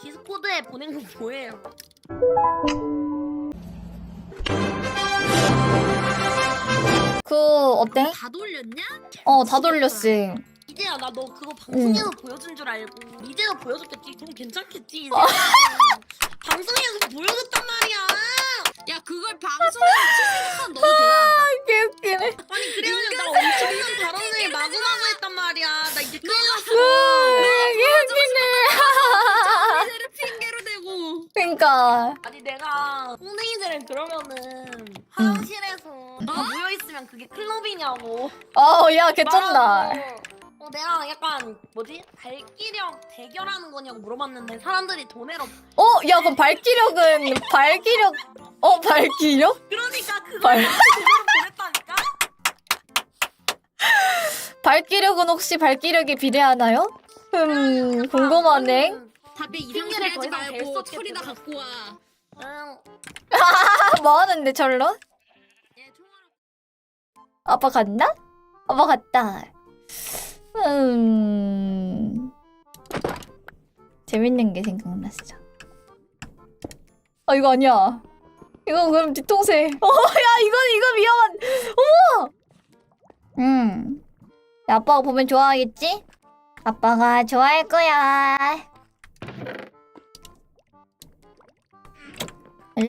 디스코드에 보낸 거 뭐예요? 그 어때? 다 돌렸냐? 어 다 돌렸지. 이제야 나 너 그거 방송에서 보여준 줄 알고 이제야 보여줬겠지 그럼 괜찮겠지 이제 방송에서 보여줬단 말이야 야 그걸 방송에서 치는 너무 대단하다. 개 웃기네. 아니 그래야지 나 엄청난 발언을 마구마구 했단 말이야 나 이제 큰일 났어 그러니까 아니 내가 홍대이들은 그러면은 화장실에서 다 모여 있으면 그게 클럽이냐고 어야 개쩐다. 말하고. 어 내가 약간 뭐지 발기력 대결하는 거냐고 물어봤는데 사람들이 돈내러 어야 그럼 발기력은 발기력 어 발기력? 그러니까 그걸 발- 돈으로 보냈다니까 발기력은 혹시 발기력에 비례하나요? 음 궁금하네. 답에 이상 핑계를 소리 하지 더 이상 댈수 말고 없겠어. 철이나 갖고 와. 응 아, 뭐 하는데 철로? 얘 통화로 아빠 갔나? 아빠 갔다. 음. 재밌는 게 생각났어. 아 이거 아니야. 이건 그럼 뒤통수. 어, 야 이건 이거 위험한. 어머. 음. 아빠가 보면 좋아하겠지? 아빠가 좋아할 거야.